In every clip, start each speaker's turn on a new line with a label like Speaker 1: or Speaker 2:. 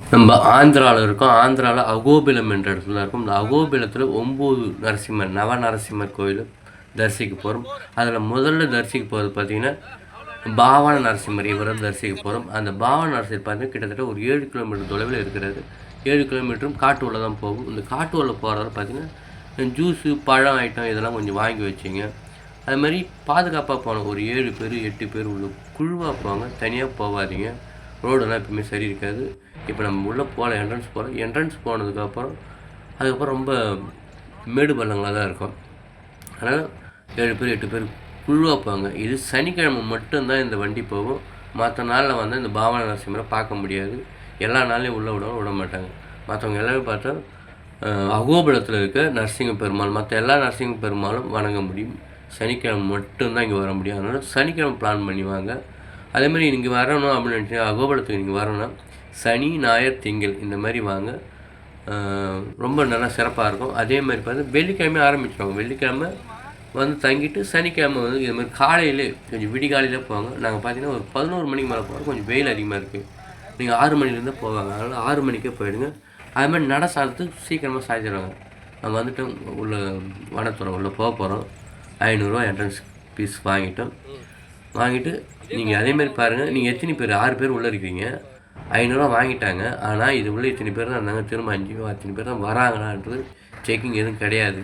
Speaker 1: நம்ம ஆந்திராவில் இருக்கோம். ஆந்திராவில் அகோபிலம் என்ற இடத்துல இருக்கும். இந்த அகோபிலத்தில் ஒம்பது நரசிம்மர் நவ நரசிம்மர் கோயில் தரிசிக்க போகிறோம் அதில் முதல்ல தரிசிக்க போகிறது பார்த்தீங்கன்னா பாவன நரசிம்மர் இவரை தரிசிக்க போகிறோம் அந்த பாவன நரசிம்மர் பார்த்தீங்கன்னா கிட்டத்தட்ட ஒரு ஏழு கிலோமீட்டர் தொலைவில் இருக்கிறது ஏழு கிலோமீட்டரும் காட்டு உள்ள தான் போகும். இந்த காட்டு உள்ள போகிறதால பார்த்திங்கன்னா ஜூஸு பழம் ஐட்டம் இதெல்லாம் கொஞ்சம் வாங்கி வச்சிங்க. அது மாதிரி பாதுகாப்பாக போனோம் ஒரு ஏழு பேர் எட்டு பேர் உள்ள குழுவாக போவாங்க தனியாக போகாதீங்க ரோடெல்லாம் எப்பவுமே சரி இருக்காது. இப்போ நம்ம உள்ளே போகலாம் என்ட்ரன்ஸ் போகலாம் என்ட்ரன்ஸ் போனதுக்கப்புறம் அதுக்கப்புறம் ரொம்ப மேடு பள்ளங்களாக தான் இருக்கும். அதனால் ஏழு பேர் எட்டு பேர் குழுவாக போவாங்க. இது சனிக்கிழமை மட்டும்தான் இந்த வண்டி போகும். மற்ற நாளில் வந்து இந்த பாவன நரசிம்மரை பார்க்க முடியாது. எல்லா நாளையும் உள்ளே விட விட மாட்டாங்க. மற்றவங்க எல்லாமே பார்த்தா அகோபுரத்தில் இருக்க நரசிங்க பெருமாள் மற்ற எல்லா நரசிங்க பெருமாளும் வணங்க முடியும். சனிக்கிழமை மட்டும்தான் இங்கே வர முடியும். அதனால் சனிக்கிழமை பிளான் பண்ணி வாங்க. அதே மாதிரி இங்கே வரணும் அப்படின்னு நினச்சி அகோபுரத்துக்கு நீங்கள் வரணும்னா சனி ஞாயிறு திங்கள் இந்த மாதிரி வாங்க. ரொம்ப நல்லா சிறப்பாக இருக்கும். அதே மாதிரி பார்த்து வெள்ளிக்கிழமை ஆரம்பிச்சிடுவாங்க வெள்ளிக்கிழமை வந்து தங்கிட்டு சனிக்கிழமை வந்து இது மாதிரி காலையிலே கொஞ்சம் விடிகாலையில் போவாங்க. நாங்கள் பார்த்தீங்கன்னா ஒரு பதினோரு மணிக்கு மேலே போகிறோம் கொஞ்சம் வெயில் அதிகமாக இருக்குது நீங்கள் ஆறு மணிலேருந்து போவாங்க. அதனால் ஆறு மணிக்கே போயிடுங்க. அது மாதிரி நட சாதத்துக்கு சீக்கிரமாக சாய்ச்சிடுவாங்க நம்ம வந்துட்டு உள்ள வனத்துறை உள்ளே போக போகிறோம் ஐநூறுரூவா என்ட்ரன்ஸ் ஃபீஸ் வாங்கிட்டோம். வாங்கிட்டு நீங்கள் அதேமாரி பாருங்கள் நீங்கள் எத்தனை பேர் ஆறு பேர் உள்ளே இருக்கீங்க. ஐநூறுரூவா வாங்கிட்டாங்க. ஆனால் இது உள்ள இத்தனை பேர் தான் இருந்தாங்க. திரும்ப அஞ்சு அத்தனை பேர் தான் வராங்களான்றது செக்கிங் எதுவும் கிடையாது.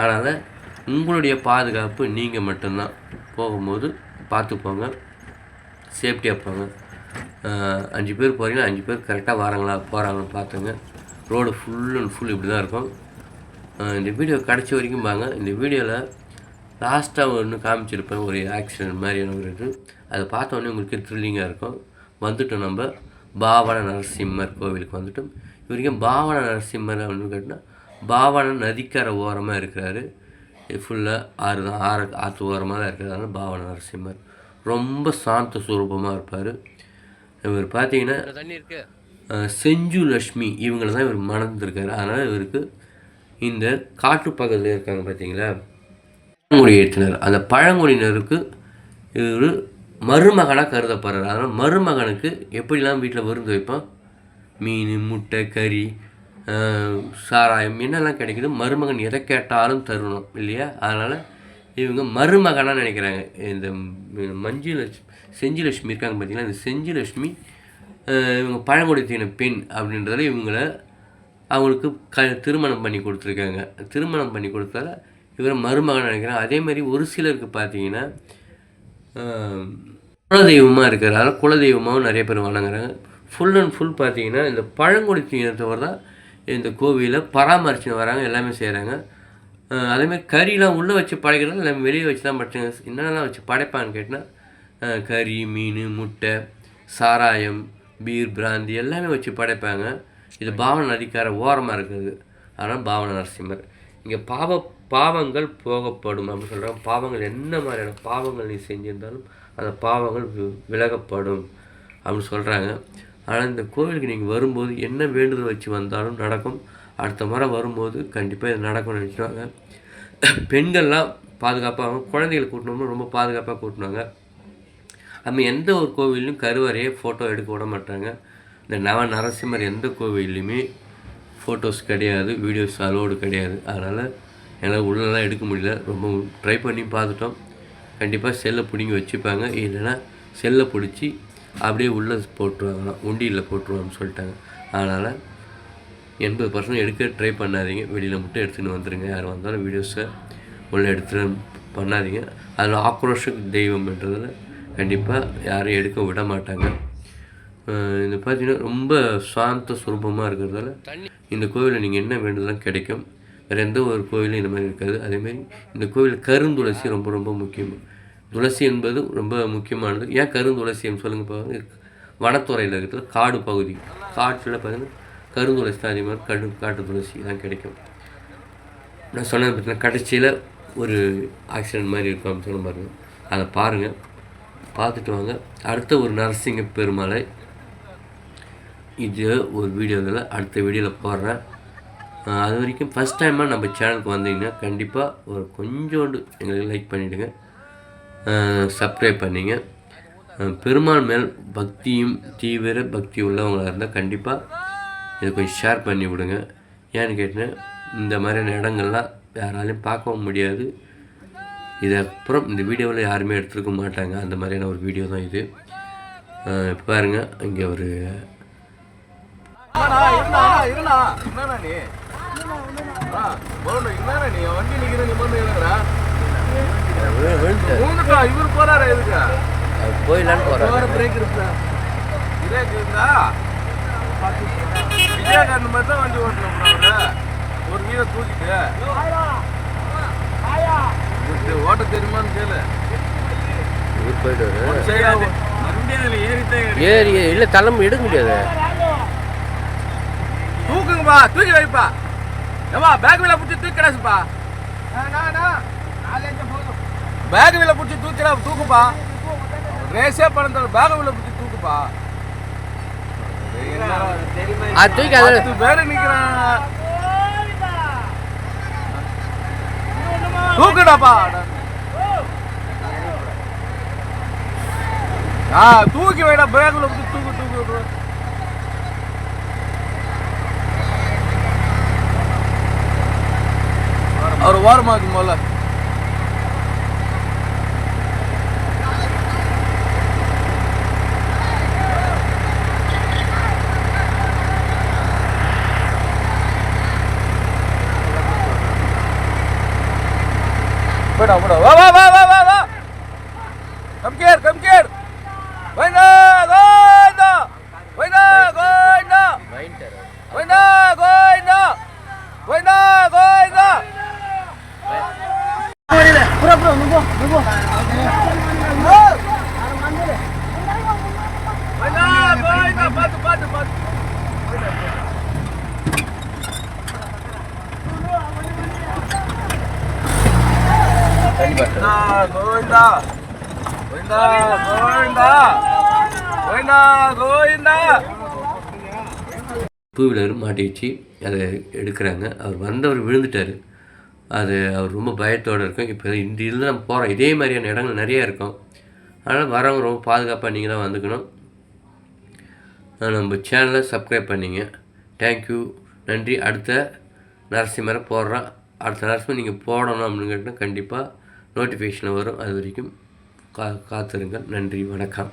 Speaker 1: அதனால் உங்களுடைய பாதுகாப்பு நீங்கள் மட்டும்தான். போகும்போது பார்த்து போங்க. சேஃப்டியாக போங்க அஞ்சு பேர் போகிறீங்கன்னா அஞ்சு பேர் கரெக்டாக வராங்களா? போகிறாங்கன்னு பார்த்துங்க. ரோடு ஃபுல் அண்ட் ஃபுல் இப்படி தான் இருக்கும் இந்த வீடியோ கிடச்ச வரைக்கும் பாங்க இந்த வீடியோவில் லாஸ்ட்டாக ஒன்று காமிச்சிருப்பேன் ஒரு ஆக்சிடென்ட் மாதிரியான ஒரு இது அதை பார்த்த உடனே உங்களுக்கு த்ரில்லிங்காக இருக்கும். வந்துட்டோம் நம்ம பாவன நரசிம்மர் கோவிலுக்கு வந்துட்டோம். இவரைக்கும் பாவன நரசிம்மர் அப்படின்னு கேட்டால் பாவன நதிக்கரை ஓரமாக இருக்கிறாரு. ஃபுல்லாக ஆறு தான் ஆறு ஆற்று ஓரமாக தான் இருக்கிறதால பாவன நரசிம்மர் ரொம்ப சாந்த சுரூபமாக இருப்பார். இவர் பார்த்தீங்கன்னா செஞ்சு லக்ஷ்மி இவங்கள தான் இவர் மணந்திருக்காரு. அதனால் இவருக்கு இந்த காட்டு பக்கத்தில் இருக்காங்க பார்த்தீங்களா? பழங்குடியினர் அந்த பழங்குடியினருக்கு இவர் மருமகனாக கருதப்படுறார். அதனால் மருமகனுக்கு எப்படிலாம் வீட்டில் விருந்து வைப்போம்? மீன் முட்டை கறி சாராயம் என்னெல்லாம் கிடைக்குது மருமகன் எதை கேட்டாலும் தருணும் இல்லையா? அதனால் இவங்க மருமகனாக நினைக்கிறாங்க. இந்த ம், மஞ்சு லட்சுமி செஞ்சு லட்சுமி இருக்காங்க பார்த்தீங்கன்னா இந்த செஞ்சு லட்சுமி இவங்க பழங்குடியின பெண் அப்படின்றத இவங்கள அவங்களுக்கு க திருமணம் பண்ணி கொடுத்துருக்காங்க. திருமணம் பண்ணி கொடுத்தால இவரை மருமகன் நினைக்கிறேன். அதே மாதிரி ஒரு சிலருக்கு பார்த்தீங்கன்னா குலதெய்வமாக இருக்கிறதால குலதெய்வமாகவும் நிறைய பேர் வணங்குறாங்க. ஃபுல் அண்ட் ஃபுல் பார்த்தீங்கன்னா இந்த பழங்குடி இனத்தவர் தான் இந்த கோவிலை பராமரிச்சுன்னு வராங்க எல்லாமே செய்கிறாங்க அதேமாதிரி கறிலாம் உள்ளே வச்சு படைக்கிறது எல்லாமே வெளியே வச்சு தான் படைச்சாங்க. என்னென்னலாம் வச்சு படைப்பான்னு கேட்டால் கறி மீன் முட்டை சாராயம் பீர் பிராந்தி எல்லாமே வச்சு படைப்பாங்க. இது பாவன நதிக்கார ஓரமாக இருக்குது. அதனால் பாவன நரசிம்மர். இங்கே பாவ பாவங்கள் போகப்படும். அப்படின்னு சொல்கிறாங்க பாவங்கள் என்ன மாதிரியான பாவங்கள் நீ செஞ்சிருந்தாலும் அந்த பாவங்கள் விலகப்படும் அப்படின்னு சொல்கிறாங்க ஆனால் இந்த கோவிலுக்கு நீங்கள் வரும்போது என்ன வேண்டுதல் வச்சு வந்தாலும் நடக்கும். அடுத்த முறை வரும்போது கண்டிப்பாக இது நடக்கும்னு நினச்சிடுவாங்க பெண்கள்லாம் பாதுகாப்பாக குழந்தைகளை கூட்டணும்னு ரொம்ப பாதுகாப்பாக கூட்டினாங்க. நம்ம எந்த ஒரு கோவில்லையும் கருவறையை ஃபோட்டோ எடுக்க விட மாட்டாங்க. இந்த நவ நரசிம்மர் எந்த கோவில்லையுமே ஃபோட்டோஸ் கிடையாது வீடியோஸ் அலோடு கிடையாது. அதனால் என்னால் உள்ளெல்லாம் எடுக்க முடியல. ரொம்ப ட்ரை பண்ணி பார்த்துட்டோம். கண்டிப்பாக செல்லை பிடிங்கி வச்சுப்பாங்க. இல்லைன்னா செல்லை பிடிச்சி அப்படியே உள்ளே போட்டுருவாங்களாம் உண்டியில் போட்டுருவாங்கன்னு சொல்லிட்டாங்க. அதனால் எண்பது பர்சன்ட் எடுக்க ட்ரை பண்ணாதீங்க. வெளியில் மட்டும் எடுத்துன்னு வந்துடுங்க யார் வந்தாலும் வீடியோஸை உள்ளே எடுத்துட்டு பண்ணாதீங்க. அதில் ஆக்ரோஷ தெய்வம்ன்றதில் கண்டிப்பாக யாரும் எடுக்க விட மாட்டாங்க. இது பார்த்தீங்கன்னா ரொம்ப சாந்த சுரூபமாக இருக்கிறதால இந்த கோவிலில் நீங்கள் என்ன வேண்டுதலும் கிடைக்கும்? வேறு எந்த ஒரு கோவிலும் இந்த மாதிரி இருக்காது. அதேமாரி இந்த கோவில் கருந்துளசி ரொம்ப ரொம்ப முக்கியம். துளசி என்பது ரொம்ப முக்கியமானது. ஏன் கருந்துளசின்னு சொல்லுங்கள் பாருங்க. வனத்துறையில் இருக்கிற காடு பகுதி. காட்டில் பார்த்தீங்கன்னா கருந்துளசி தான் அதே மாதிரி கடு காட்டு துளசி தான் கிடைக்கும். நான் சொன்னது பார்த்தீங்கன்னா கடைசியில் ஒரு ஆக்சிடென்ட் மாதிரி இருக்கும் அப்படின்னு சொல்ல பாருங்கள் அதை பாருங்கள் பார்த்துட்டு வாங்க. அடுத்த ஒரு நரசிங்க பெருமாளை இது ஒரு வீடியோவில் அடுத்த வீடியோவில் போடுறேன். அது வரைக்கும் ஃபஸ்ட் டைமாக நம்ம சேனலுக்கு வந்தீங்கன்னா கண்டிப்பாக ஒரு கொஞ்சோண்டு எங்களுக்கு லைக் பண்ணிவிடுங்க சப்ஸ்கிரைப் பண்ணிங்க. பெருமாள் மேல் பக்தியும் தீவிர பக்தி உள்ளவங்களாக இருந்தால் கண்டிப்பாக இதை கொஞ்சம் ஷேர் பண்ணி விடுங்க. ஏன்னு கேட்டிங்கன்னா இந்த மாதிரியான இடங்கள்லாம் யாராலையும் பார்க்கவும் முடியாது. இது அப்புறம் இந்த வீடியோவில் யாருமே எடுத்துருக்க மாட்டாங்க. அந்த மாதிரியான ஒரு வீடியோ தான் இது. இப்போ பாருங்கள் இங்கே ஒரு
Speaker 2: இவரு போறாரு எதுக்கு?
Speaker 1: போயிடலான்னு
Speaker 2: போற break இருக்குதா? break இருக்குதா? விஜயகாந்த் மாதிரி தான் வண்டி ஓட்டணும். ஒரு வீட தூக்கிட்டு ஓட்ட தெரியுமான்னு கேளு
Speaker 1: இவர் போயிட்டு ஏறி இல்லை தலைமை எடுக்க முடியாது
Speaker 2: தூக்குங்கப்பா தூக்கி வைப்பா ஏமா பேக் வீல பிடிச்சி தூக்கி கிடாசுப்பா பேக் வீல பிடிச்சி தூக்கிடா தூக்குப்பா. ரேஸே பண்ண பேக் வீல பிடிச்சி தூக்குப்பா. தூக்குடாப்பா. ஆ தூக்கி வைடா பேக்ல தூக்கு தூக்கு. அவர் ஓரமாக்கு முதல்ல போடா போடா கோவிந்தா. கோவிந்தா கோவிந்தா. கோவிந்தா கோவிந்தா.
Speaker 1: டூ வீலர் மாட்டிச்சு அதை எடுக்கிறாங்க. அவர் வந்தவர் விழுந்துட்டார். அது அவர் ரொம்ப பயத்தோடு இருக்கும். இப்போ இந்த இதில் நம்ம போகிறோம் இதே மாதிரியான இடங்கள் நிறைய இருக்கும். அதனால் வரவங்க ரொம்ப பாதுகாப்பாக நீங்கள் தான் வந்துக்கணும். நம்ம சேனலை சப்ஸ்கிரைப் பண்ணிங்க. தேங்க்யூ நன்றி. அடுத்த நரசிம்மரை போடுறோம். அடுத்த நரசிம்மர் நீங்கள் போடணும் அப்படின்னு கேட்டால் கண்டிப்பாக நோட்டிஃபிகேஷன் வரும். அது வரைக்கும் கா காத்திருங்கள். நன்றி. வணக்கம்.